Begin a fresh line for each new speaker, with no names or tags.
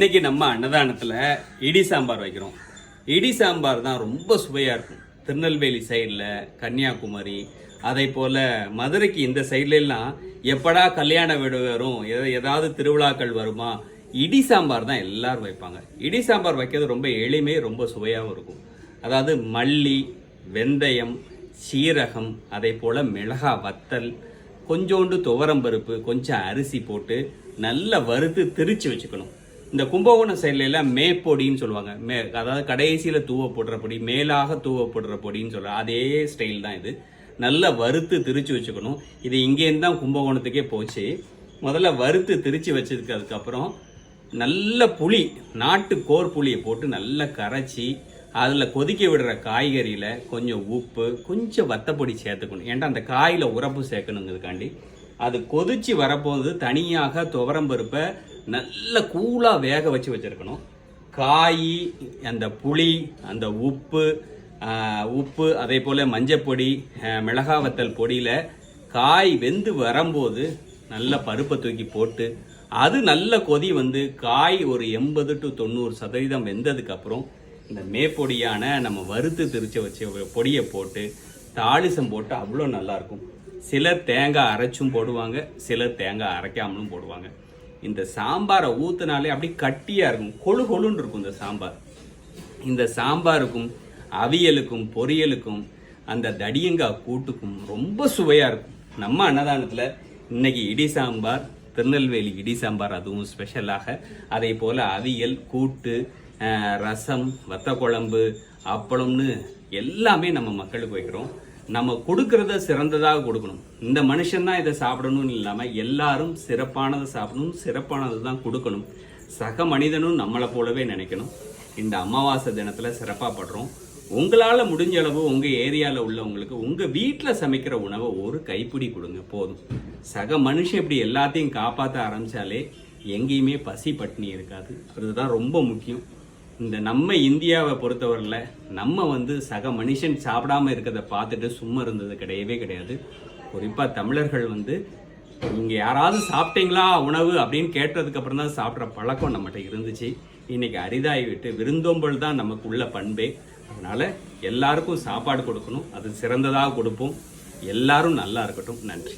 இன்னைக்கு நம்ம அன்னதானத்தில் இடி சாம்பார் வைக்கிறோம். இடி சாம்பார் தான் ரொம்ப சுவையாக இருக்கும். திருநெல்வேலி சைடில் கன்னியாகுமரி அதே போல் மதுரைக்கு இந்த சைட்லலாம் எப்படா கல்யாண வீடு வரும் ஏதாவது திருவிழாக்கள் வருமா? இடி சாம்பார் தான் எல்லாரும் வைப்பாங்க. இடி சாம்பார் வைக்கிறது ரொம்ப எளிமை ரொம்ப சுவையாகவும் இருக்கும். அதாவது மல்லி வெந்தயம் சீரகம் அதே போல் மிளகா வத்தல் கொஞ்சோண்டு துவரம்பருப்பு கொஞ்சம் அரிசி போட்டு நல்லா வறுத்து திரிச்சு வச்சுக்கணும். இந்த கும்பகோணம் சைடில் எல்லாம் மேப்பொடின்னு சொல்லுவாங்க. மே அதாவது கடைசியில் தூவ போடுற பொடி மேலாக தூவ போடுற பொடின்னு சொல்ற அதே ஸ்டைல் தான் இது. நல்லா வறுத்து திரிச்சு வச்சுக்கணும். இது இங்கேருந்து தான் கும்பகோணத்துக்கே போச்சு. முதல்ல வறுத்து திரிச்சு வச்சதுக்கு அதுக்கப்புறம் நல்ல புளி நாட்டு கோர் புளியை போட்டு நல்லா கரைச்சி அதில் கொதிக்க விடுற காய்கறியில் கொஞ்சம் உப்பு கொஞ்சம் வத்தப்பொடி சேர்த்துக்கணும். ஏன்டா அந்த காயில் உரப்பு சேர்க்கணுங்கிறதுக்காண்டி. அது கொதிச்சு வரப்போது தனியாக துவரம்பருப்பை நல்ல கூலாக வேக வச்சு வச்சுருக்கணும். காய் அந்த புளி அந்த உப்பு உப்பு அதே போல் மஞ்சப்பொடி ஆஹ், மிளகா வத்தல் பொடியில் காய் வெந்து வரும்போது நல்ல பருப்பை தூக்கி போட்டு அது நல்ல கொதி வந்து காய் ஒரு எண்பது டு தொண்ணூறு சதவீதம் வெந்ததுக்கப்புறம் இந்த மேப்பொடியான நம்ம வறுத்து திரிச்சு வச்ச பொடியை போட்டு தாளிசம் போட்டு அவ்வளோ நல்லாயிருக்கும் சிலர் தேங்காய் அரைச்சும் போடுவாங்க சிலர் தேங்காய் அரைக்காமலும் போடுவாங்க. இந்த சாம்பாரை ஊற்றுனாலே அப்படியே கட்டியாக இருக்கும். கொழு கொழுன்னு இருக்கும் இந்த சாம்பார். இந்த சாம்பாருக்கும் அவியலுக்கும் பொரியலுக்கும் அந்த தடியங்காய் கூட்டுக்கும் ரொம்ப சுவையாக இருக்கும். நம்ம அன்னதானத்தில் இன்னைக்கு இடி சாம்பார் திருநெல்வேலி இடி சாம்பார் அதுவும் ஸ்பெஷலாக. அதே போல் அவியல் கூட்டு ரசம் வத்த குழம்பு அப்பளம்னு எல்லாமே நம்ம மக்களுக்கு வைக்கிறோம். நம்ம கொடுக்கறத சிறந்ததாக கொடுக்கணும். இந்த மனுஷன் தான் இதை சாப்பிடணும்னு இல்லாமல் எல்லாரும் சிறப்பானதை சாப்பிடணும் சிறப்பானது தான் கொடுக்கணும். சக மனிதனும் நம்மளை போலவே நினைக்கணும். இந்த அமாவாசை தினத்தில் சிறப்பாக படுறோம். உங்களால் முடிஞ்ச அளவு உங்கள் ஏரியாவில் உள்ளவங்களுக்கு உங்கள் வீட்டில் சமைக்கிற உணவை ஒரு கைப்பிடி கொடுங்க போதும். சக மனுஷன் இப்படி எல்லாத்தையும் காப்பாற்ற ஆரம்பித்தாலே எங்கேயுமே பசி பட்டினி இருக்காது. அதுதான் ரொம்ப முக்கியம். இந்த நம்ம இந்தியாவை பொறுத்தவரையில் நம்ம வந்து சக மனுஷன் சாப்பிடாம இருக்கிறத பார்த்துட்டு சும்மா இருந்தது கிடையவே கிடையாது. குறிப்பாக தமிழர்கள் வந்து இங்கே யாராவது சாப்பிட்டீங்களா உணவு? அப்படின்னு கேட்டதுக்கு அப்புறம் தான் சாப்பிட்ற பழக்கம் நம்மகிட்ட இருந்துச்சு. இன்னைக்கு அரிதாகி விட்டு விருந்தோம்பல் தான் நமக்கு உள்ள பண்பே. அதனால எல்லாருக்கும் சாப்பாடு கொடுக்கணும். அது சிறந்ததாக கொடுப்போம். எல்லாரும் நல்லா இருக்கட்டும். நன்றி.